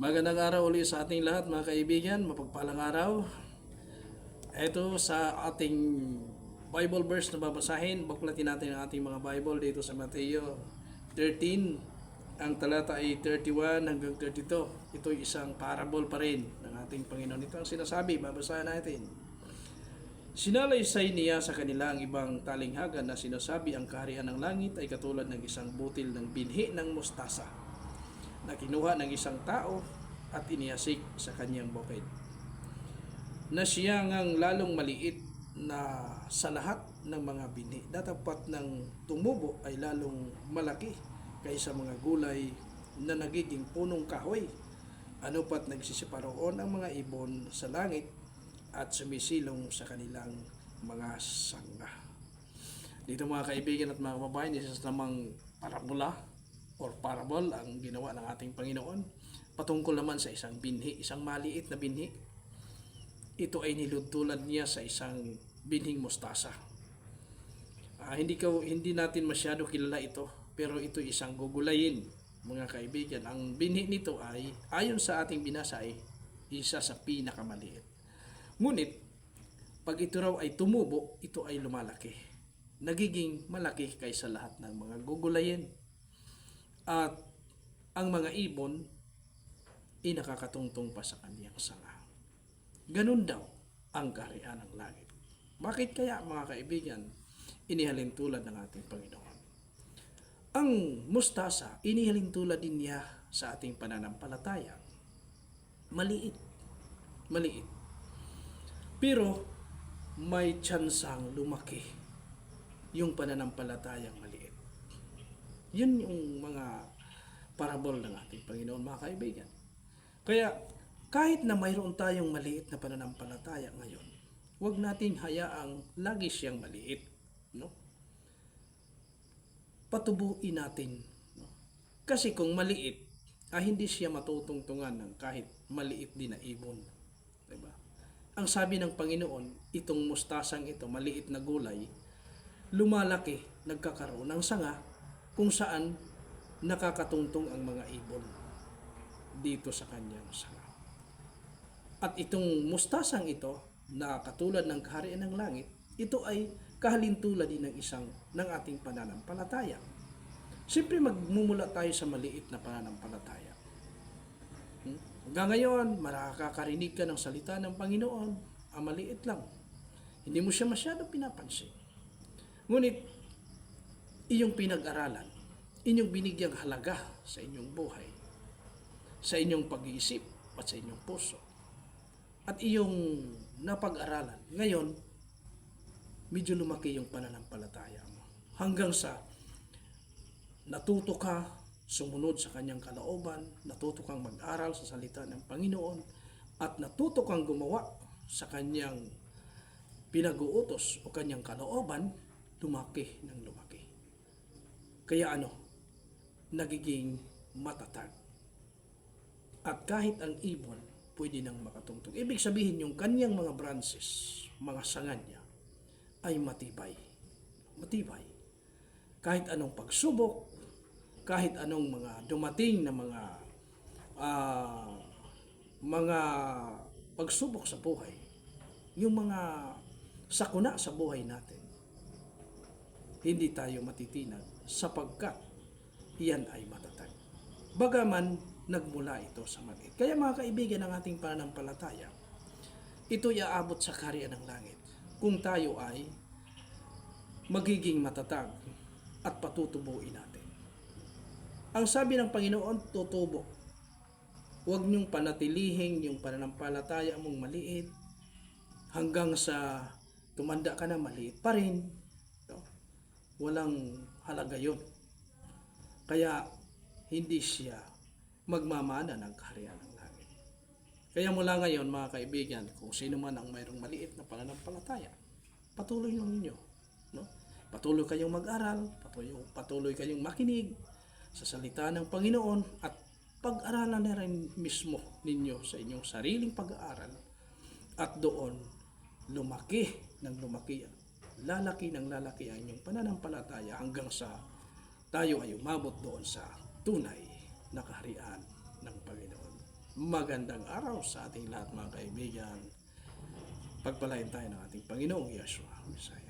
Magandang araw ulit sa ating lahat mga kaibigan, mapagpalang araw. Ito sa ating Bible verse na babasahin, buklatin natin ang ating mga Bible dito sa Mateo 13. Ang talata ay 31 hanggang 32. Ito ay isang parable pa rin ng ating Panginoon. Ito ang sinasabi, babasahin natin. Sinalaysay niya sa kanila ang ibang talinghagan na sinasabi ang kaharian ng langit ay katulad ng isang butil ng binhi ng mustasa na kinuha ng isang tao at iniyasik sa kanyang bukid. Na siya ngang lalong maliit na sa lahat ng mga binhi. Datapat ng tumubo ay lalong malaki kaysa mga gulay na nagiging punong kahoy. Ano pat nagsisiparoon ang mga ibon sa langit at sumisilong sa kanilang mga sanga. Dito mga kaibigan at mga kababayan, isa sa namang parabola or parable ang ginawa ng ating Panginoon patungkol naman sa isang binhi, isang maliit na binhi. Ito ay niludtulad niya sa isang binhing mustasa. Ah, hindi ko hindi natin masyado kilala ito, pero ito isang gugulayin, mga kaibigan. Ang binhi nito ay ayon sa ating binasa ay isa sa pinakamaliit. Ngunit pag ito raw ay tumubo, ito ay lumalaki. Nagiging malaki kaysa lahat ng mga gugulayin. At ang mga ibon ay nakakatungtong pa sa kaniyang sanga. Ganun daw ang kaharian ng langit. Bakit kaya mga kaibigan, inihalin tulad ng ating Panginoon? Ang mustasa, inihalin tulad din niya sa ating pananampalataya. Maliit. Maliit. Pero may tsansang lumaki yung pananampalatayang maliit. Yun yung mga parabol ng ating Panginoon, mga kaibigan. Kaya, kahit na mayroon tayong maliit na pananampalataya ngayon, huwag nating hayaang lagi siyang maliit. No? Patubuin natin. No? Kasi kung maliit, ah, hindi siya matutungtungan ng kahit maliit din na ibon. Diba? Ang sabi ng Panginoon, itong mustasang ito, maliit na gulay, lumalaki, nagkakaroon ng sanga, kung saan nakakatungtong ang mga ibon dito sa kanyang sanga. At itong mustasang ito, na katulad ng kaharian ng langit, ito ay kahalintulad din ng isang ng ating pananampalataya. Siyempre magmumula tayo sa maliit na pananampalataya. Hmm? Hanggang ngayon, makakarinig ka ng salita ng Panginoon, ang maliit lang. Hindi mo siya masyado pinapansin. Ngunit, iyong pinag-aralan, inyong binigyang halaga sa inyong buhay, sa inyong pag-iisip at sa inyong puso, at iyong napag-aralan, ngayon, medyo lumaki yung pananampalataya mo. Hanggang sa natuto ka sumunod sa kanyang kalooban, natuto kang mag-aral sa salita ng Panginoon, at natuto kang gumawa sa kanyang pinag-uutos o kanyang kalooban, lumaki ng lumaki. Kaya ano, nagiging matatag. At kahit ang ibon, pwede nang makatungtong. Ibig sabihin yung kanyang mga branches, mga sanga niya, ay matibay. Matibay. Kahit anong pagsubok, kahit anong mga dumating na mga ah, mga pagsubok sa buhay, yung mga sakuna sa buhay natin, hindi tayo matitinag sapagkat iyan ay matatag. Bagaman nagmula ito sa maliit. Kaya mga kaibigan ng ating pananampalataya, ito'y aabot sa kaharian ng langit kung tayo ay magiging matatag at patutubuin natin. Ang sabi ng Panginoon, tutubo. Huwag niyong panatilihing yung pananampalataya mong maliit hanggang sa tumanda ka na maliit pa rin. Walang halaga yun. Kaya hindi siya magmamana ng kaharian ng langit. Kaya mula ngayon mga kaibigan, kung sino man ang mayroong maliit na pananampalataya, patuloy lang ninyo. No? Patuloy kayong mag-aral, patuloy, patuloy kayong makinig sa salita ng Panginoon at pag-aralan na rin mismo ninyo sa inyong sariling pag-aaral at doon lumaki ng lumaki lalaki ng lalaki ang inyong pananampalataya hanggang sa tayo ay umabot doon sa tunay na kaharian ng Panginoon. magandang araw sa ating lahat mga kaibigan. Pagpalain tayo ng ating Panginoong Yeshua. Messiah.